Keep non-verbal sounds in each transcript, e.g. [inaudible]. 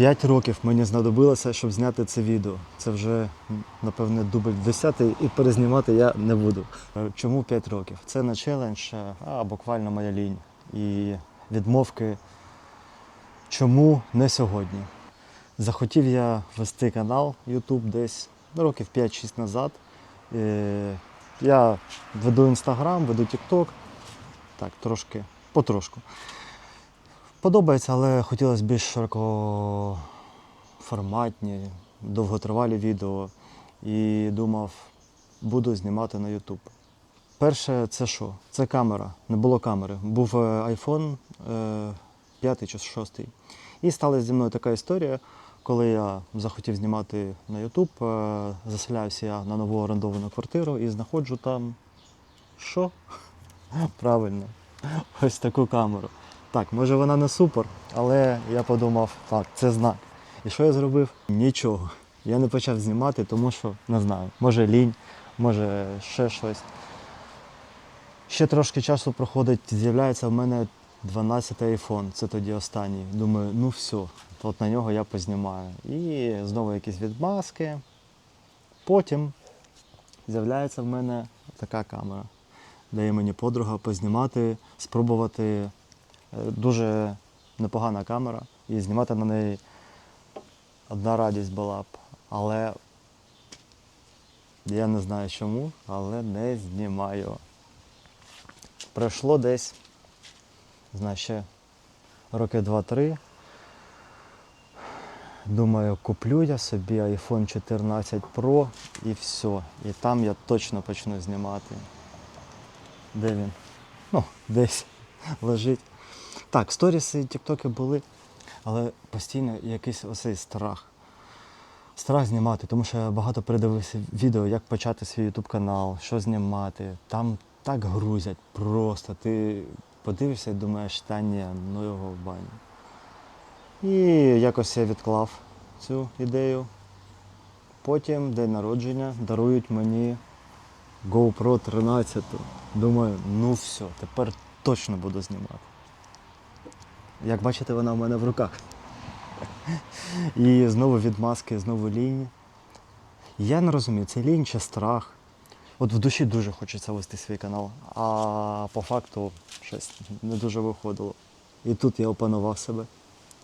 П'ять років мені знадобилося, щоб зняти це відео. Це вже, напевне, дубль 10 і перезнімати я не буду. Е, Чому 5 років? Це не челендж, е, а буквально моя лінь. І відмовки. Чому не сьогодні? Захотів я вести канал YouTube десь років 5-6 назад. Е, Я веду Instagram, веду TikTok. Так, трошки, потрошку. Подобається, але хотілося більш широкоформатні, довготривалі відео. І думав, буду знімати на YouTube. Перше, це що? Це камера. Не було камери. Був е, iPhone е, 5 чи 6. І сталася зі мною така історія, коли я захотів знімати на YouTube, е, заселяюся я на нову орендовану квартиру і знаходжу там. Що? [laughs] Правильно, ось таку камеру. Так, може вона не супер, але я подумав, так, це знак. І що я зробив? Нічого. Я не почав знімати, тому що не знаю, може лінь, може ще щось. Ще трошки часу проходить, з'являється в мене 12 iPhone, це тоді останній. Думаю, ну все, от на нього я познімаю. І знову якісь відмазки. Потім з'являється в мене така камера. Дає мені подруга познімати, спробувати. Дуже непогана камера. І знімати на неї одна радість була б. Але я не знаю чому, але не знімаю. Пройшло десь, знаю, ще роки 2-3. Думаю, куплю я собі iPhone 14 Pro і все. І там я точно почну знімати. Де він? Ну, десь [laughs] лежить. Так, сторіси, тіктоки були, але постійно якийсь оцей страх. Страх знімати, тому що я багато передивився відео, як почати свій YouTube канал, що знімати. Там так грузять просто. Ти подивишся і думаєш, та ні, ну його в баню. І якось я відклав цю ідею. Потім день народження дарують мені GoPro 13. Думаю, ну все, тепер точно буду знімати. Як бачите, вона в мене в руках. І знову відмазки, знову лінь. Я не розумію, це лінь чи страх. От в душі дуже хочеться вести свій канал, а по факту щось не дуже виходило. І тут я опанував себе.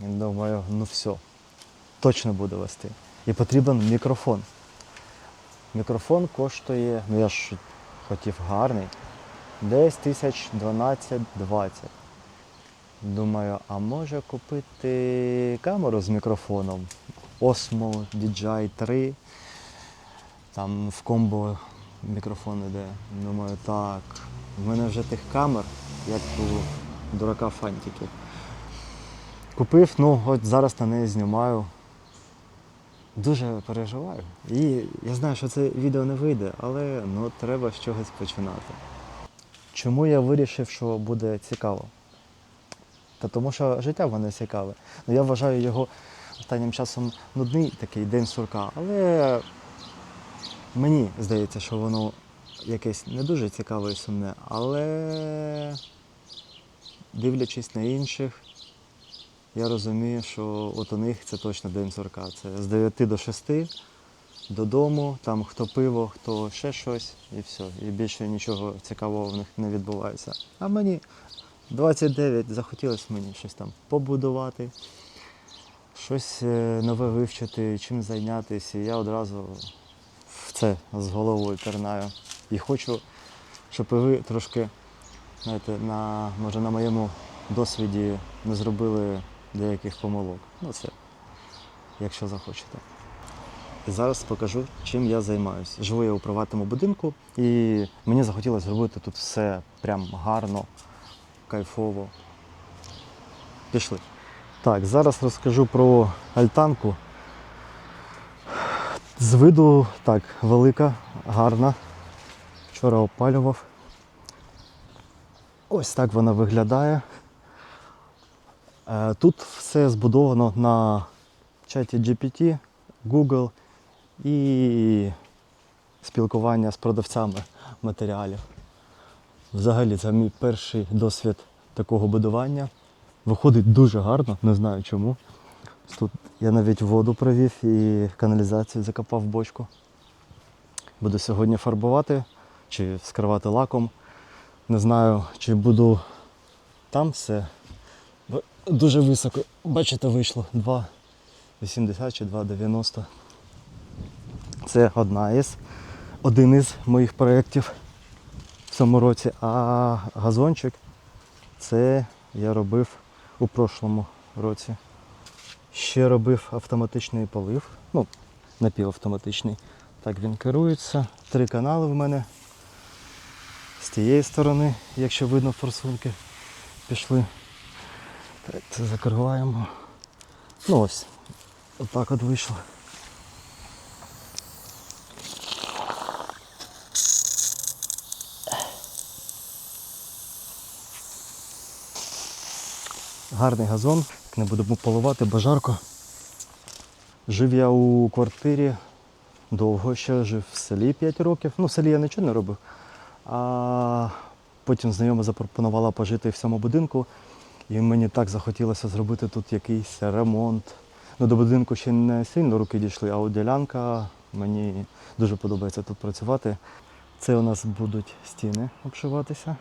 І думаю, ну все, точно буду вести. І потрібен мікрофон. Мікрофон коштує, ну я ж хотів гарний, десь тисяч 12-20. Думаю, а може купити камеру з мікрофоном Osmo DJI 3. Там в комбо мікрофон іде. Думаю, так, в мене вже тих камер, як у дурака фантиків. Купив, ну от зараз на неї знімаю. Дуже переживаю. І я знаю, що це відео не вийде, але ну, треба з чогось починати. Чому я вирішив, що буде цікаво? Та тому що життя в мене цікаве. Ну, я вважаю його останнім часом нудний такий день сурка, але мені здається, що воно якесь не дуже цікаве і сумне, але дивлячись на інших, я розумію, що от у них це точно день сурка. Це з 9 до 6 додому, там хто пиво, хто ще щось, і все. І більше нічого цікавого в них не відбувається. А мені 29 захотілося мені щось там побудувати, щось е, нове вивчити, чим зайнятися. І я одразу в це з головою пірнаю. І хочу, щоб ви трошки, знаєте, на, може на моєму досвіді не зробили деяких помилок. Ну це, якщо захочете. І зараз покажу, чим я займаюся. Живу я у приватному будинку, і мені захотілося зробити тут все прям гарно, кайфово. Пішли. Так, зараз розкажу про альтанку. З виду так, велика, гарна. Вчора опалював. Ось так вона виглядає. Е, Тут все збудовано на чаті GPT, Google і спілкування з продавцями матеріалів. Взагалі, це мій перший досвід такого будування. Виходить дуже гарно, не знаю чому. Тут я навіть воду провів і каналізацію закопав в бочку. Буду сьогодні фарбувати чи скривати лаком. Не знаю, чи буду там все. Дуже високо. Бачите, вийшло 2,80 чи 2,90. Це одна із, один із моїх проєктів цьому році. А газончик це я робив у прошлому році. Ще робив автоматичний полив, ну, напівавтоматичний. Так він керується. Три канали в мене. З тієї сторони, якщо видно форсунки, пішли. Так, це закриваємо. Ну ось, отак от вийшло. Гарний газон, не будемо поливати, бо жарко. Жив я у квартирі довго ще жив в селі 5 років. Ну, в селі я нічого не робив. А потім знайома запропонувала пожити в цьому будинку. І мені так захотілося зробити тут якийсь ремонт. Ну, до будинку ще не сильно руки дійшли, а от ділянка мені дуже подобається тут працювати. Це у нас будуть стіни обшиватися.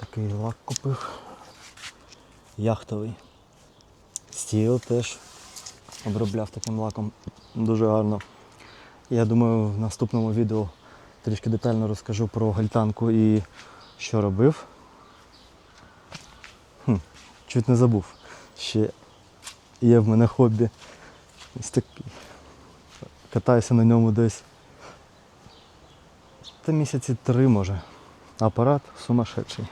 Такий лак купив. Яхтовий. Стіл теж обробляв таким лаком дуже гарно. Я думаю, в наступному відео трішки детально розкажу про гальтанку і що робив. Хм, чуть не забув. Ще є в мене хобі. Ось такий. Катаюся на ньому десь. Та місяці три може. Апарат сумасшедший.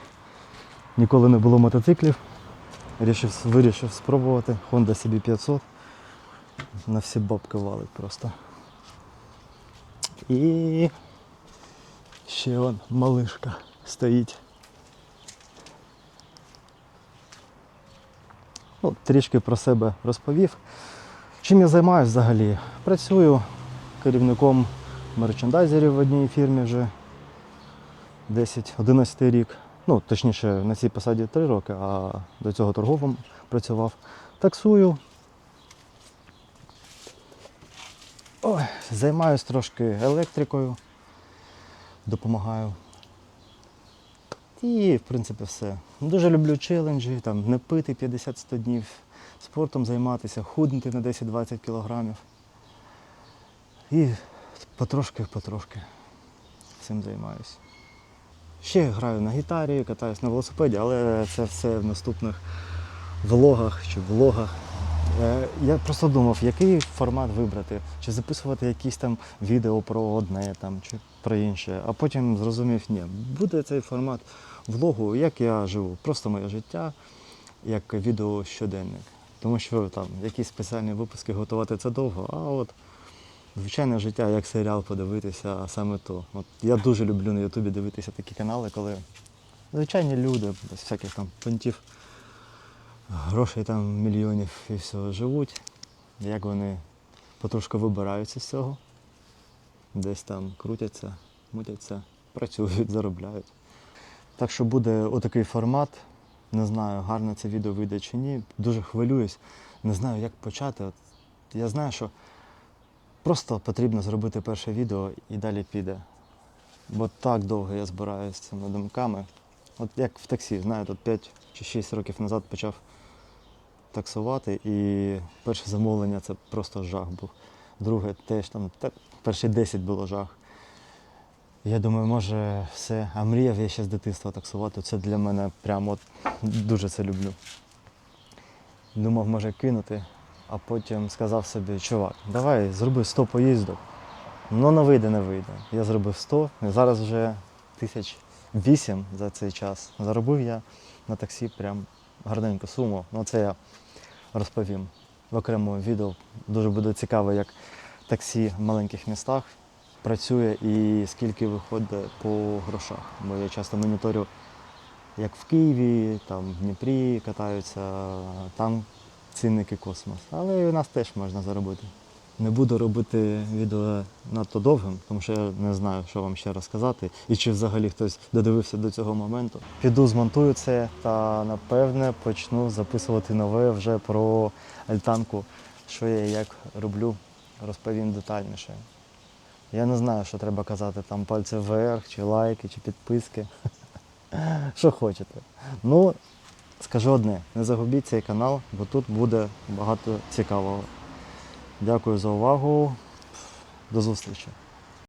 Ніколи не було мотоциклів. Вирішив, вирішив спробувати Honda CB500. На всі бабки валить просто. І ще он малишка стоїть. Ну, трішки про себе розповів. Чим я займаюся взагалі? Працюю керівником мерчендайзерів в одній фірмі вже 10-11 рік. Ну, точніше, на цій посаді 3 роки, а до цього торговим працював. Таксую. Ой, займаюсь трошки електрикою, допомагаю. І, в принципі, все. Дуже люблю челенджі, там, не пити 50-100 днів, спортом займатися, худнути на 10-20 кілограмів. І потрошки-потрошки цим займаюся. Ще граю на гітарі, катаюсь на велосипеді, але це все в наступних влогах чи влогах. Е, Я просто думав, який формат вибрати, чи записувати якісь там відео про одне там, чи про інше. А потім зрозумів, ні, буде цей формат влогу, як я живу, просто моє життя, як відео щоденник. Тому що там якісь спеціальні випуски готувати це довго, а от звичайне життя, як серіал подивитися, а саме то. От я дуже люблю на Ютубі дивитися такі канали, коли звичайні люди, без всяких там понтів, грошей там мільйонів і все живуть, як вони потрошку вибираються з цього, десь там крутяться, мутяться, працюють, заробляють. Так що буде отакий формат. Не знаю, гарно це відео вийде чи ні. Дуже хвилююсь, не знаю, як почати. От я знаю, що просто потрібно зробити перше відео і далі піде. Бо так довго я збираюся з цими думками. От як в таксі, знаєте, от 5 чи 6 років назад почав таксувати, і перше замовлення це просто жах був. Друге теж там, та, перші 10 було жах. Я думаю, може все, а мріяв я ще з дитинства таксувати. Це для мене прямо от, дуже це люблю. Думав, може кинути, а потім сказав собі, чувак, давай зроби 100 поїздок. Ну не вийде, не вийде. Я зробив 100, і зараз вже тисяч вісім за цей час. Заробив я на таксі прям гарненьку суму. Ну це я розповім в окремому відео. Дуже буде цікаво, як таксі в маленьких містах працює і скільки виходить по грошах. Бо я часто моніторю, як в Києві, там в Дніпрі катаються, там цінники космос. Але і у нас теж можна заробити. Не буду робити відео надто довгим, тому що я не знаю, що вам ще розказати, і чи взагалі хтось додивився до цього моменту. Піду змонтую це та напевне почну записувати нове вже про альтанку, що я як роблю, розповім детальніше. Я не знаю, що треба казати, там пальці вверх, чи лайки, чи підписки. [laughs] Що хочете. Ну, скажу одне, не загубіть цей канал, бо тут буде багато цікавого. Дякую за увагу. До зустрічі.